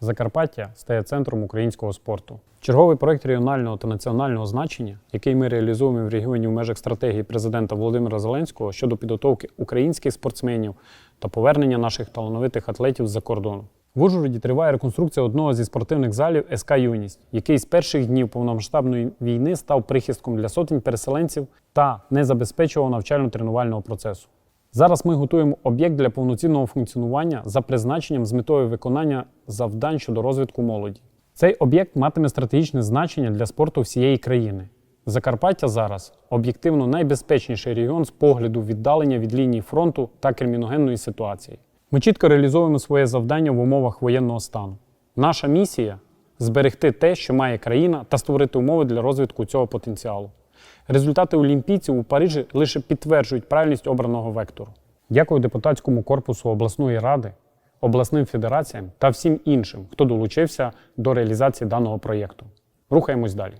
Закарпаття стає центром українського спорту. Черговий проект регіонального та національного значення, який ми реалізуємо в регіоні в межах стратегії президента Володимира Зеленського щодо підготовки українських спортсменів та повернення наших талановитих атлетів з-за кордону. В Ужгороді триває реконструкція одного зі спортивних залів СК Юність, який з перших днів повномасштабної війни став прихистком для сотень переселенців та не забезпечував навчально-тренувального процесу. Зараз ми готуємо об'єкт для повноцінного функціонування за призначенням з метою виконання завдань щодо розвитку молоді. Цей об'єкт матиме стратегічне значення для спорту всієї країни. Закарпаття зараз об'єктивно найбезпечніший регіон з погляду віддалення від лінії фронту та криміногенної ситуації. Ми чітко реалізовуємо своє завдання в умовах воєнного стану. Наша місія зберегти те, що має країна, та створити умови для розвитку цього потенціалу. Результати олімпійців у Парижі лише підтверджують правильність обраного вектору. Дякую депутатському корпусу обласної ради, обласним федераціям та всім іншим, хто долучився до реалізації даного проєкту. Рухаємось далі.